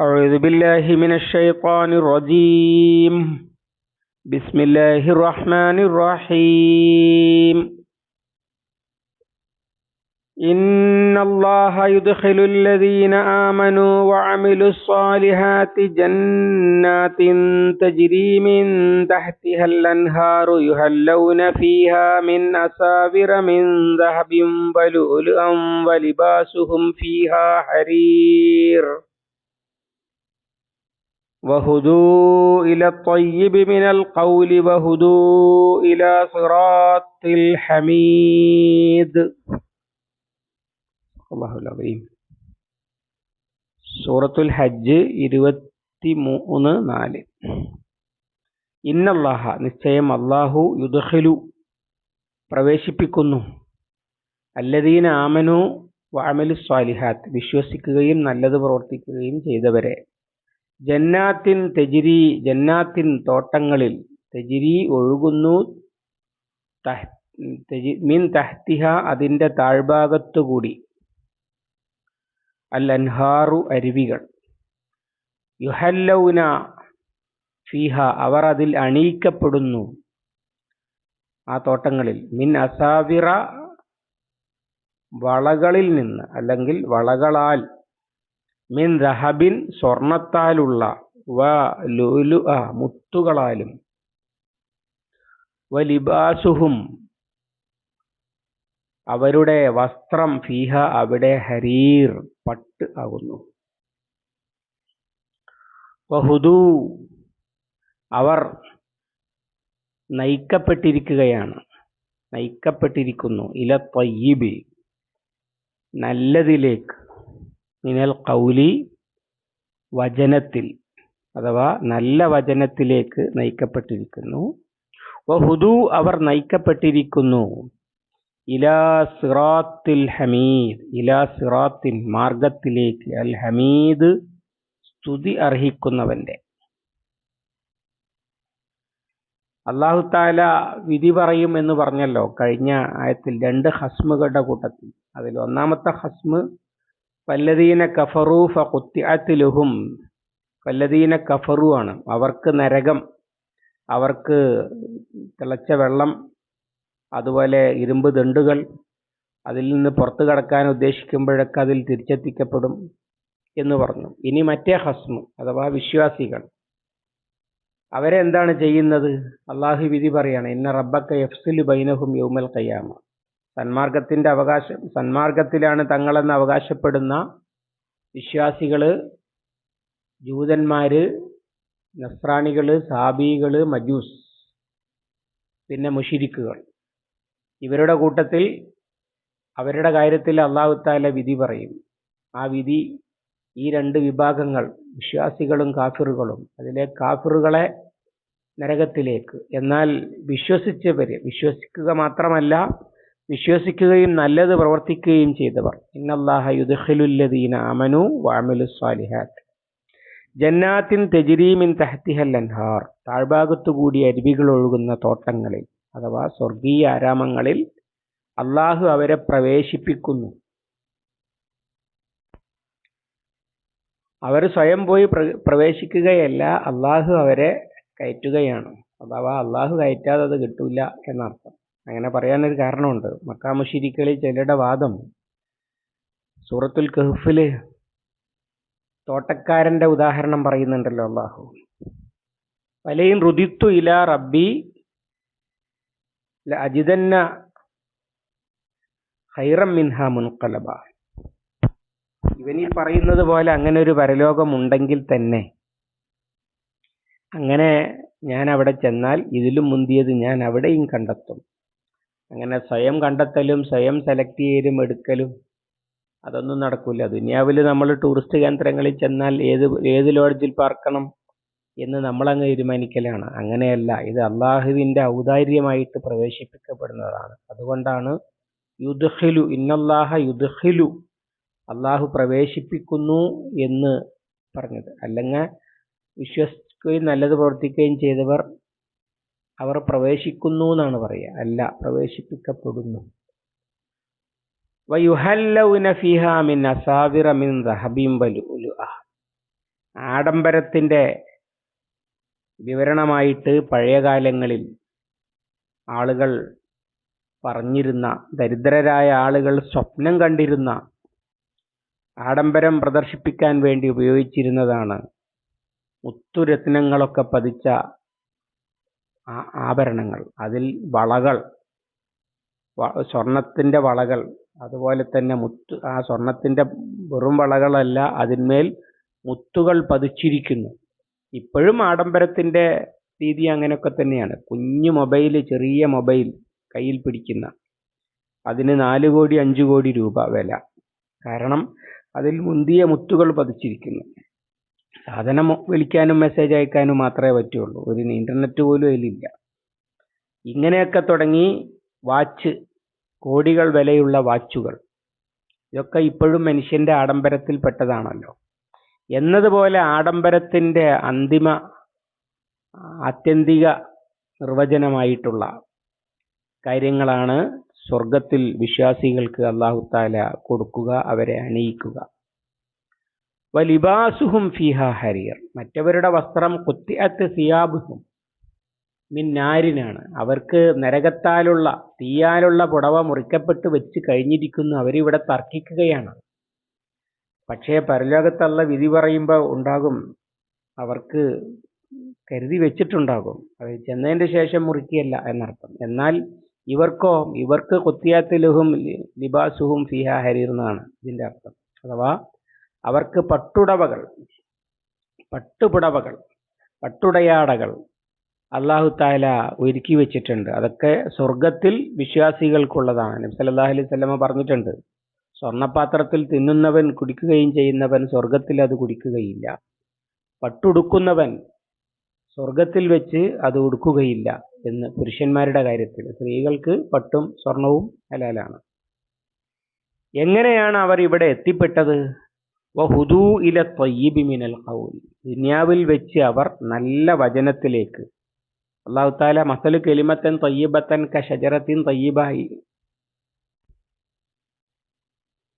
أعوذ بالله من الشيطان الرجيم. بسم الله الرحمن الرحيم. إن الله يدخل الذين آمنوا وعملوا الصالحات جنات تجري من تحتها الأنهار يهلون فيها من أساور من ذهب ولؤلؤا ولباسهم فيها حرير. وهدوا إلى الطيب من القول وهدوا إلى صراط الحميد الله العظيم സൂറത്തുൽ ഹജ്ജ് ഇരുപത്തി മൂന്ന് നാല് ഇന്നല്ലാഹ നിശ്ചയം അള്ളാഹു യുദ്ഖിലു പ്രവേശിപ്പിക്കുന്നു അല്ലദീന ആമനു വഅമലു സ്വാലിഹാത്ത് വിശ്വസിക്കുകയും നല്ലത് പ്രവർത്തിക്കുകയും ചെയ്തവരെ ജന്നാത്തിൻ തെജിരി ജന്നാത്തിൻ തോട്ടങ്ങളിൽ തെജിരി ഒഴുകുന്നു. മിൻ തഹ്തിഹ അതിന്റെ താഴ്ഭാഗത്തുകൂടി. അൽ അൻഹാറു അരുവികൾ. യുഹല്ലൗന ഫീഹ അവർ അതിൽ അണിയിക്കപ്പെടുന്നു. ആ തോട്ടങ്ങളിൽ മിൻ അസാവിറ വളകളിൽ നിന്ന് അല്ലെങ്കിൽ വളകളാൽ മിൻ ദഹബിൻ സ്വർണത്താലുള്ള വ ലുലു ആ മുത്തുകളാലും വലിബാസുഹും അവരുടെ വസ്ത്രം ഫീഹ അവിടെ ഹരീർ പട്ട് ആകുന്നു. വഹുദു അവർ നയിക്കപ്പെട്ടിരിക്കുകയാണ്. നയിക്കപ്പെട്ടിരിക്കുന്നു. ഇല ത്വയ്യിബ് നല്ലതിലേക്ക് മിനൽ കൗലി വചനത്തിൽ അഥവാ നല്ല വചനത്തിലേക്ക് നയിക്കപ്പെട്ടിരിക്കുന്നു. വഹുദു അവർ നയിക്കപ്പെട്ടിരിക്കുന്നു. ഇലാ സിറാത്തിൽ ഹമീദ് ഇലാ സിറാത്തിൽ മാർഗത്തിലേക്ക് അൽ ഹമീദ് സ്തുതി അർഹിക്കുന്നവന്റെ അള്ളാഹു താല വിധി പറയും എന്ന് പറഞ്ഞല്ലോ കഴിഞ്ഞ ആയത്തിൽ രണ്ട് ഹസ്മുകളുടെ കൂട്ടത്തിൽ. അതിൽ ഒന്നാമത്തെ ഹസ്മ് വല്ലദീന കഫറു ഫുത്തിഅത്തിലുഹും വല്ലദീന കഫറു ആണ്. അവർക്ക് നരകം അവർക്ക് തിളച്ച വെള്ളം അതുപോലെ ഇരുമ്പ് ദണ്ടുകൾ അതിൽ നിന്ന് പുറത്തു കടക്കാൻ ഉദ്ദേശിക്കുമ്പോഴൊക്കെ അതിൽ തിരിച്ചെത്തിക്കപ്പെടും എന്ന് പറഞ്ഞു. ഇനി മറ്റേ ഹസ്മു അഥവാ വിശ്വാസികൾ. അവരെന്താണ് ചെയ്യുന്നത്? അള്ളാഹു വിധി പറയാണ് ഇന്ന റബ്ബക്ക എഫ്സുൽ ബൈനഹും യൗമൽ കയ്യാമ സന്മാർഗത്തിന്റെ അവകാശം സന്മാർഗത്തിലാണ് തങ്ങളെന്ന് അവകാശപ്പെടുന്ന വിശ്വാസികൾ ജൂതന്മാർ നസ്രാണികൾ സാബീകൾ മജൂസ് പിന്നെ മുഷിരിക്കുകൾ. ഇവരുടെ കൂട്ടത്തിൽ അവരുടെ കാര്യത്തിൽ അള്ളാഹുത്താല വിധി പറയും. ആ വിധി ഈ രണ്ട് വിഭാഗങ്ങൾ വിശ്വാസികളും കാഫിറുകളും അതിലെ കാഫിറുകളെ നരകത്തിലേക്ക്. എന്നാൽ വിശ്വസിച്ചവര് വിശ്വസിക്കുക മാത്രമല്ല വിശ്വസിക്കുകയും നല്ലത് പ്രവർത്തിക്കുകയും ചെയ്തവർ. ഇന്നല്ലാഹ യുദ്ഖിലുല്ലദീന അമനു വഅമലു സ്വാലിഹാത്ത് ജന്നാത്തിൻ തെജിരീമിൻ തഹത്തിഹൽ അൻഹാർ. താഴ്ഭാഗത്തുകൂടി അരുവികൾ ഒഴുകുന്ന തോട്ടങ്ങളിൽ അഥവാ സ്വർഗീയ ആരാമങ്ങളിൽ അള്ളാഹു അവരെ പ്രവേശിപ്പിക്കുന്നു. അവർ സ്വയം പോയി പ്രവേശിക്കുകയല്ല അള്ളാഹു അവരെ കയറ്റുകയാണ്. അഥവാ അള്ളാഹു കയറ്റാതെ അത് കിട്ടൂല എന്നർത്ഥം. അങ്ങനെ പറയാനൊരു കാരണമുണ്ട്. മക്കാമുഷിരിക്കളിൽ ചിലരുടെ വാദം സൂറത്തുൽ കഹ്ഫിൽ തോട്ടക്കാരന്റെ ഉദാഹരണം പറയുന്നുണ്ടല്ലോ അള്ളാഹു. വലയും റുദിത്തു ഇല റബ്ബി അജിതന്ന ഹൈറം മിൻഹ മുൻകലബ ഇവനീ പറയുന്നത് പോലെ അങ്ങനെ ഒരു പരലോകം ഉണ്ടെങ്കിൽ തന്നെ അങ്ങനെ ഞാൻ അവിടെ ചെന്നാൽ ഇതിലും മുന്തിയത് ഞാൻ അവിടെയും കണ്ടെത്തും. അങ്ങനെ സ്വയം കണ്ടെത്തലും സ്വയം സെലക്ട് ചെയ്യലും എടുക്കലും അതൊന്നും നടക്കില്ല ദുനിയാവിൽ നമ്മൾ ടൂറിസ്റ്റ് കേന്ദ്രങ്ങളിൽ ചെന്നാൽ ഏത് ഏത് ലോഡ്ജിൽ പാർക്കണം എന്ന് നമ്മളങ്ങ് തീരുമാനിക്കലാണ്. അങ്ങനെയല്ല ഇത് അള്ളാഹുവിന്റെ ഔദാര്യമായിട്ട് പ്രവേശിപ്പിക്കപ്പെടുന്നതാണ്. അതുകൊണ്ടാണ് യുദ്ഹിലു ഇന്നല്ലാഹ യുദ്ഹിലു അള്ളാഹു പ്രവേശിപ്പിക്കുന്നു എന്ന് പറഞ്ഞത്. അല്ലെങ്കിൽ വിശ്വസിക്കുകയും നല്ലത് പ്രവർത്തിക്കുകയും ചെയ്തവർ അവർ പ്രവേശിക്കുന്നു എന്നാണ് പറയുക. അല്ല പ്രവേശിപ്പിക്കപ്പെടുന്നു. ആഡംബരത്തിന്റെ വിവരണമായിട്ട് പഴയ കാലങ്ങളിൽ ആളുകൾ പറഞ്ഞിരുന്ന ദരിദ്രരായ ആളുകൾ സ്വപ്നം കണ്ടിരുന്ന ആഡംബരം പ്രദർശിപ്പിക്കാൻ വേണ്ടി ഉപയോഗിച്ചിരുന്നതാണ് മുത്തുരത്നങ്ങളൊക്കെ പതിച്ച ആഭരണങ്ങൾ അതിൽ വളകൾ സ്വർണത്തിന്റെ വളകൾ അതുപോലെ തന്നെ മുത്ത് ആ സ്വർണത്തിന്റെ വെറും വളകളല്ല അതിന്മേൽ മുത്തുകൾ പതിച്ചിരിക്കുന്നു. ഇപ്പോഴും ആഡംബരത്തിന്റെ രീതി അങ്ങനെയൊക്കെ തന്നെയാണ്. കുഞ്ഞു മൊബൈൽ ചെറിയ മൊബൈൽ കയ്യിൽ പിടിക്കുന്ന അതിന് നാല് കോടി അഞ്ചു കോടി രൂപ വില. കാരണം അതിൽ മുന്തിയ മുത്തുകൾ പതിച്ചിരിക്കുന്നു. സാധനം വിളിക്കാനും മെസ്സേജ് അയക്കാനും മാത്രമേ പറ്റുള്ളൂ. ഒരു ഇന്റർനെറ്റ് പോലും അതിലില്ല. ഇങ്ങനെയൊക്കെ തുടങ്ങി വാച്ച് കോടികൾ വിലയുള്ള വാച്ചുകൾ ഇതൊക്കെ ഇപ്പോഴും മനുഷ്യന്റെ ആഡംബരത്തിൽ പെട്ടതാണല്ലോ എന്നതുപോലെ ആഡംബരത്തിന്റെ അന്തിമ ആത്യന്തിക നിർവചനമായിട്ടുള്ള കാര്യങ്ങളാണ് സ്വർഗത്തിൽ വിശ്വാസികൾക്ക് അള്ളാഹുത്താല കൊടുക്കുക അവരെ അണിയിക്കുക. വലിബാസുഹും ഫിഹ ഹരിയർ മറ്റവരുടെ വസ്ത്രം കുത്തിഅത്ത് സിയാബുഹും. മിന്നാരിനാണ് അവർക്ക് നരകത്താലുള്ള തീയാലുള്ള പുടവ മുറിക്കപ്പെട്ട് വെച്ച് കഴിഞ്ഞിരിക്കുന്നു. അവരിവിടെ തർക്കിക്കുകയാണ്. പക്ഷേ പരലോകത്തുള്ള വിധി പറയുമ്പോൾ ഉണ്ടാകും. അവർക്ക് കരുതി വെച്ചിട്ടുണ്ടാകും. അത് ചെന്നതിന്റെ ശേഷം മുറുക്കിയല്ല എന്നർത്ഥം. എന്നാൽ ഇവർക്കോ ഇവർക്ക് കുത്തിയാത്തിലുഹും ലിബാസുഹും ഫിഹ ഹരീർ എന്നാണ് ഇതിന്റെ അർത്ഥം. അഥവാ അവർക്ക് പട്ടുടവകൾ പട്ടുപുടവകൾ പട്ടുടയാടകൾ അള്ളാഹു താല ഒരുക്കി വെച്ചിട്ടുണ്ട്. അതൊക്കെ സ്വർഗത്തിൽ വിശ്വാസികൾക്കുള്ളതാണ്. നബി സല്ലല്ലാഹു അലൈഹി വസല്ലമ പറഞ്ഞിട്ടുണ്ട്. സ്വർണപാത്രത്തിൽ തിന്നുന്നവൻ കുടിക്കുകയും ചെയ്യുന്നവൻ സ്വർഗത്തിൽ അത് കുടിക്കുകയില്ല. പട്ടുടുക്കുന്നവൻ സ്വർഗത്തിൽ വെച്ച് അത് ഉടുക്കുകയില്ല എന്ന് പുരുഷന്മാരുടെ കാര്യത്തിൽ. സ്ത്രീകൾക്ക് പട്ടും സ്വർണവും ഹലാലാണ്. എങ്ങനെയാണ് അവർ ഇവിടെ എത്തിപ്പെട്ടത്? വഹുദൂ ഇല തൊയ്യിബി മിനൽ ഖൗൽ ദുനിയാവിൽ വെച്ച് അവർ നല്ല വചനത്തിലേക്ക്. അള്ളാഹു താല മസലു കെലിമത്തൻ തൊയ്യബത്തൻ ക ഷജറത്തിൻ തൊയ്യബായി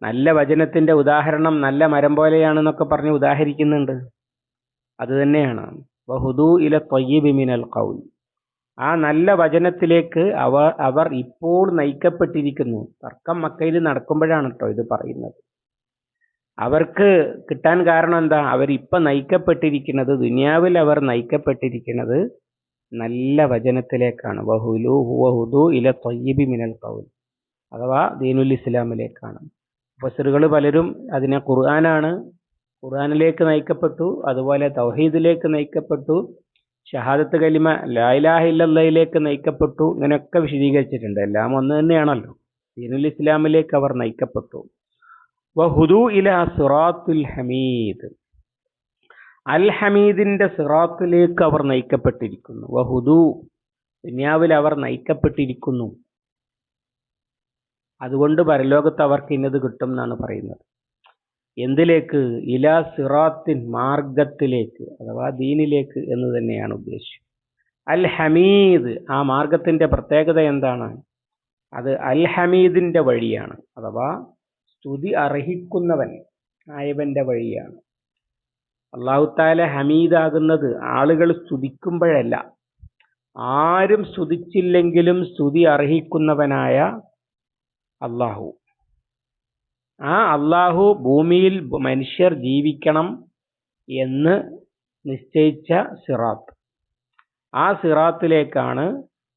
നല്ല വചനത്തിന്റെ ഉദാഹരണം നല്ല മരം പോലെയാണെന്നൊക്കെ പറഞ്ഞ് ഉദാഹരിക്കുന്നുണ്ട്. അത് തന്നെയാണ്. വഹുദൂ ഇല തൊയ്യബി മിനൽ ഖൗൽ ആ നല്ല വചനത്തിലേക്ക് അവർ അവർ ഇപ്പോൾ നയിക്കപ്പെട്ടിരിക്കുന്നു. തർക്കം മക്കയിൽ നടക്കുമ്പോഴാണ് കേട്ടോ ഇത് പറയുന്നത്. അവർക്ക് കിട്ടാൻ കാരണം എന്താ? അവരിപ്പം നയിക്കപ്പെട്ടിരിക്കുന്നത് ദുനിയാവിൽ അവർ നയിക്കപ്പെട്ടിരിക്കുന്നത് നല്ല വചനത്തിലേക്കാണ്. വഹുലു ഹുവഹുദു ഇല തൊയ്യബി മിനൽ കൗൽ അഥവാ ദീനുൽ ഇസ്ലാമിലേക്കാണ്. ഫസറുകൾ പലരും അതിനെ ഖുർആനാണ് ഖുർആനിലേക്ക് നയിക്കപ്പെട്ടു അതുപോലെ തൗഹീദിലേക്ക് നയിക്കപ്പെട്ടു ഷഹാദത്ത് കലിമ ലായിലാഹില്ലയിലേക്ക് നയിക്കപ്പെട്ടു ഇങ്ങനെയൊക്കെ വിശദീകരിച്ചിട്ടുണ്ട്. എല്ലാം ഒന്ന് തന്നെയാണല്ലോ. ദീനുൽ ഇസ്ലാമിലേക്ക് അവർ നയിക്കപ്പെട്ടു. വഹുദു ഇല സിറാത്തുൽ ഹമീദ്. അൽ ഹമീദിന്റെ സിറാത്തിലേക്ക് അവർ നയിക്കപ്പെട്ടിരിക്കുന്നു. വഹുദു ദുനിയാവിൽ അവർ നയിക്കപ്പെട്ടിരിക്കുന്നു. അതുകൊണ്ട് പരലോകത്ത് അവർക്ക് ഇന്നത് കിട്ടും എന്നാണ് പറയുന്നത്. എന്തിലേക്ക്? ഇല സിറാത്തിൻ മാർഗത്തിലേക്ക് അഥവാ ദീനിലേക്ക് എന്ന് തന്നെയാണ് ഉദ്ദേശിച്ചത്. അൽ ഹമീദ് ആ മാർഗത്തിന്റെ പ്രത്യേകത എന്താണ്? അത് അൽ ഹമീദിന്റെ വഴിയാണ് അഥവാ സ്തുതി അർഹിക്കുന്നവൻ ആയവന്റെ വഴിയാണ്. അള്ളാഹുത്താല ഹമീദാകുന്നത് ആളുകൾ സ്തുതിക്കുമ്പോഴല്ല. ആരും സ്തുതിച്ചില്ലെങ്കിലും സ്തുതി അർഹിക്കുന്നവനായ അള്ളാഹു ആ അള്ളാഹു ഭൂമിയിൽ മനുഷ്യർ ജീവിക്കണം എന്ന് നിശ്ചയിച്ച സിറാത്ത്. ആ സിറാത്തിലേക്കാണ്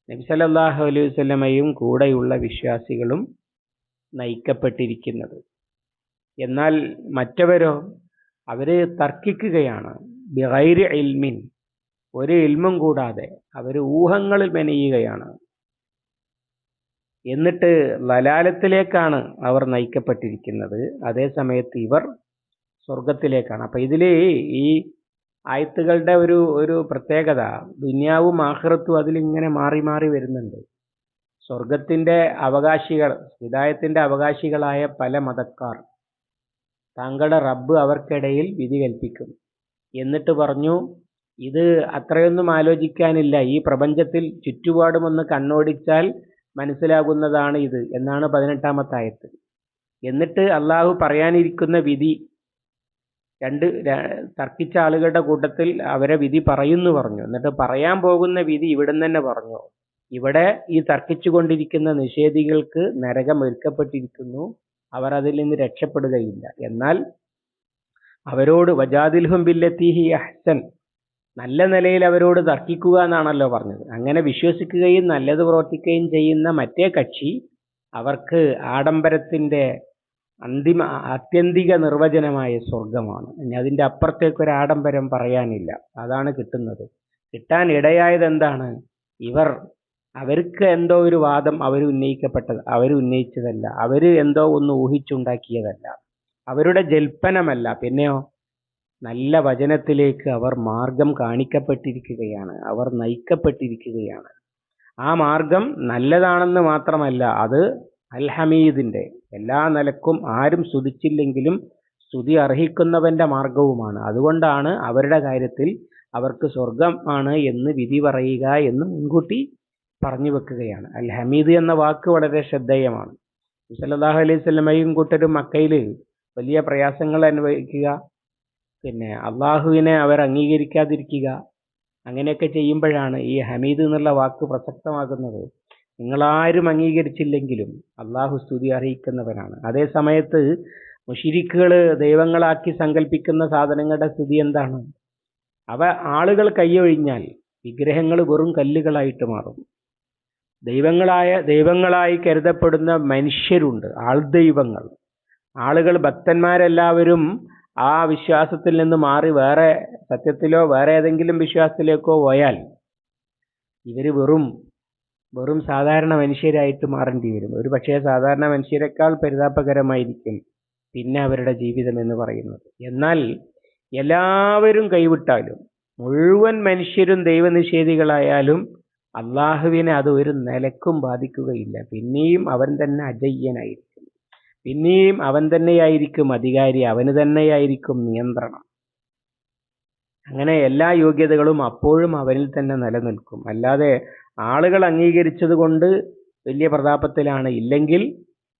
നബി സല്ലല്ലാഹു അലൈഹി വസല്ലമയും കൂടെയുള്ള വിശ്വാസികളും നയിക്കപ്പെട്ടിരിക്കുന്നത്. എന്നാൽ മറ്റവരോ അവരെ തർക്കിക്കുകയാണ്. ബിഗൈരി ഇൽമിൻ ഒരു ഇൽമും കൂടാതെ അവർ ഊഹങ്ങളിൽ മെനയുകയാണ്. എന്നിട്ട് ലലാലത്തിലേക്കാണ് അവർ നയിക്കപ്പെട്ടിരിക്കുന്നത്. അതേസമയത്ത് ഇവർ സ്വർഗത്തിലേക്കാണ് അപ്പം ഇതിൽ ഈ ആയത്തുകളുടെ ഒരു ഒരു പ്രത്യേകത ദുന്യാവും ആഹ്റത്തും അതിലിങ്ങനെ മാറി മാറി വരുന്നുണ്ട്. സ്വർഗത്തിന്റെ അവകാശികൾ ഹിദായത്തിന്റെ അവകാശികളായ പല മതക്കാർ താങ്കളുടെ റബ്ബ് അവർക്കിടയിൽ വിധി കൽപ്പിക്കും. എന്നിട്ട് പറഞ്ഞു ഇത് അത്രയൊന്നും ആലോചിക്കാനില്ല. ഈ പ്രപഞ്ചത്തിൽ ചുറ്റുപാടുമൊന്ന് കണ്ണോടിച്ചാൽ മനസ്സിലാകുന്നതാണ് ഇത് എന്നാണ് പതിനെട്ടാമത്തെ ആയത്ത് എന്നിട്ട് അള്ളാഹു പറയാനിരിക്കുന്ന വിധി രണ്ട് തർക്കിച്ച ആളുകളുടെ കൂട്ടത്തിൽ അവരെ വിധി പറയുന്നു പറഞ്ഞു. എന്നിട്ട് പറയാൻ പോകുന്ന വിധി ഇവിടുന്ന് തന്നെ പറഞ്ഞു. ഇവിടെ ഈ തർക്കിച്ചുകൊണ്ടിരിക്കുന്ന നിഷേധികൾക്ക് നരകം ഒരുക്കപ്പെട്ടിരിക്കുന്നു. അവർ അതിൽ നിന്ന് രക്ഷപ്പെടുകയില്ല. എന്നാൽ അവരോട് വജാദിൽഹും ബില്ലത്തിഹി അഹ്സൻ നല്ല നിലയിൽ അവരോട് തർക്കിക്കുക എന്നാണല്ലോ പറഞ്ഞത്. അങ്ങനെ വിശ്വസിക്കുകയും നല്ലത് പ്രവർത്തിക്കുകയും ചെയ്യുന്ന മറ്റേ കക്ഷി അവർക്ക് ആഡംബരത്തിന്റെ അന്തിമ ആത്യന്തിക നിർവചനമായ സ്വർഗമാണ് ഇനി അതിന്റെ അപ്പുറത്തേക്ക് ഒരു ആഡംബരം പറയാനില്ല. അതാണ് കിട്ടുന്നത്. കിട്ടാൻ ഇടയായത് എന്താണ്? ഇവർ അവർക്ക് എന്തോ ഒരു വാദം അവർ ഉന്നയിക്കപ്പെട്ടത് അവർ ഉന്നയിച്ചതല്ല. അവർ എന്തോ ഒന്ന് ഊഹിച്ചുണ്ടാക്കിയതല്ല. അവരുടെ ജൽപ്പനമല്ല. പിന്നെയോ നല്ല വചനത്തിലേക്ക് അവർ മാർഗം കാണിക്കപ്പെട്ടിരിക്കുകയാണ്. അവർ നയിക്കപ്പെട്ടിരിക്കുകയാണ്. ആ മാർഗം നല്ലതാണെന്ന് മാത്രമല്ല അത് അൽ ഹമീദിന്റെ എല്ലാ നിലക്കും ആരും സ്തുതിച്ചില്ലെങ്കിലും സ്തുതി അർഹിക്കുന്നവന്റെ മാർഗവുമാണ്. അതുകൊണ്ടാണ് അവരുടെ കാര്യത്തിൽ അവർക്ക് സ്വർഗമാണ് എന്ന് വിധി പറയുക എന്ന് മുൻകൂട്ടി പറഞ്ഞു വെക്കുകയാണ്. അൽ ഹമീദ് എന്ന വാക്ക് വളരെ ശ്രദ്ധേയമാണ്. സല്ലാഹു അലൈഹി സ്വലമയും കൂട്ടരും മക്കയിൽ വലിയ പ്രയാസങ്ങൾ അനുഭവിക്കുക പിന്നെ അള്ളാഹുവിനെ അവർ അംഗീകരിക്കാതിരിക്കുക അങ്ങനെയൊക്കെ ചെയ്യുമ്പോഴാണ് ഈ ഹമീദ് എന്നുള്ള വാക്ക് പ്രസക്തമാകുന്നത്. നിങ്ങളാരും അംഗീകരിച്ചില്ലെങ്കിലും അള്ളാഹു സ്തുതി അറിയിക്കുന്നവനാണ് അതേ സമയത്ത് മുഷിരിക്കുകൾ ദൈവങ്ങളാക്കി സങ്കല്പിക്കുന്ന സാധനങ്ങളുടെ സ്ഥിതി എന്താണ്? അവ ആളുകൾ കൈയൊഴിഞ്ഞാൽ വിഗ്രഹങ്ങൾ വെറും കല്ലുകളായിട്ട് മാറും. ദൈവങ്ങളായ ദൈവങ്ങളായി കരുതപ്പെടുന്ന മനുഷ്യരുണ്ട്. ആൾദൈവങ്ങൾ. ആളുകൾ ഭക്തന്മാരെല്ലാവരും ആ വിശ്വാസത്തിൽ നിന്ന് മാറി വേറെ സത്യത്തിലോ വേറെ ഏതെങ്കിലും വിശ്വാസത്തിലേക്കോ പോയാൽ ഇവർ വെറും വെറും സാധാരണ മനുഷ്യരായിട്ട് മാറേണ്ടി വരും. ഒരു പക്ഷേ സാധാരണ മനുഷ്യരെക്കാൾ പരിതാപകരമായിരിക്കും പിന്നെ അവരുടെ ജീവിതം എന്ന് പറയുന്നത്. എന്നാൽ എല്ലാവരും കൈവിട്ടാലും മുഴുവൻ മനുഷ്യരും ദൈവനിഷേധികളായാലും അള്ളാഹുവിനെ അത് ഒരു നിലക്കും ബാധിക്കുകയില്ല. പിന്നെയും അവൻ തന്നെ അജയ്യനായിരിക്കും. പിന്നെയും അവൻ തന്നെയായിരിക്കും അധികാരി അവന് തന്നെയായിരിക്കും നിയന്ത്രണം. അങ്ങനെ എല്ലാ യോഗ്യതകളും അപ്പോഴും അവനിൽ തന്നെ നിലനിൽക്കും. അല്ലാതെ ആളുകൾ അംഗീകരിച്ചത് കൊണ്ട് വലിയ പ്രതാപത്തിലാണ്. ഇല്ലെങ്കിൽ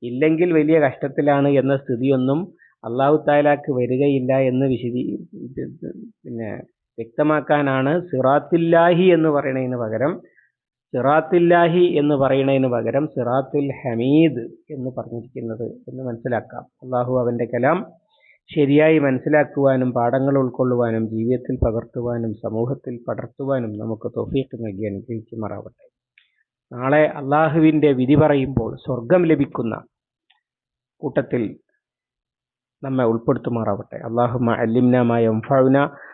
ഇല്ലെങ്കിൽ വലിയ കഷ്ടത്തിലാണ് എന്ന സ്ഥിതിയൊന്നും അള്ളാഹു താലാക്ക് വരികയില്ല എന്ന് വിശദീ പിന്നെ വ്യക്തമാക്കാനാണ് സിറാത്തില്ലാഹി എന്ന് പറയുന്നതിന് പകരം സിറാത്തില്ലാഹി എന്ന് പറയുന്നതിന് പകരം സിറാത്തുൽ ഹമീദ് എന്ന് പറഞ്ഞിരിക്കുന്നത് എന്ന് മനസ്സിലാക്കാം. അള്ളാഹു അവന്റെ കലാം ശരിയായി മനസ്സിലാക്കുവാനും പാഠങ്ങൾ ഉൾക്കൊള്ളുവാനും ജീവിതത്തിൽ പകർത്തുവാനും സമൂഹത്തിൽ പടർത്തുവാനും നമുക്ക് തൊഫീക്ക് നൽകി അനുഗ്രഹിക്കുമാറാവട്ടെ. നാളെ അള്ളാഹുവിന്റെ വിധി പറയുമ്പോൾ സ്വർഗം ലഭിക്കുന്ന കൂട്ടത്തിൽ നമ്മെ ഉൾപ്പെടുത്തുമാറാവട്ടെ. അള്ളാഹുമ അല്ലിംന യംഫഉന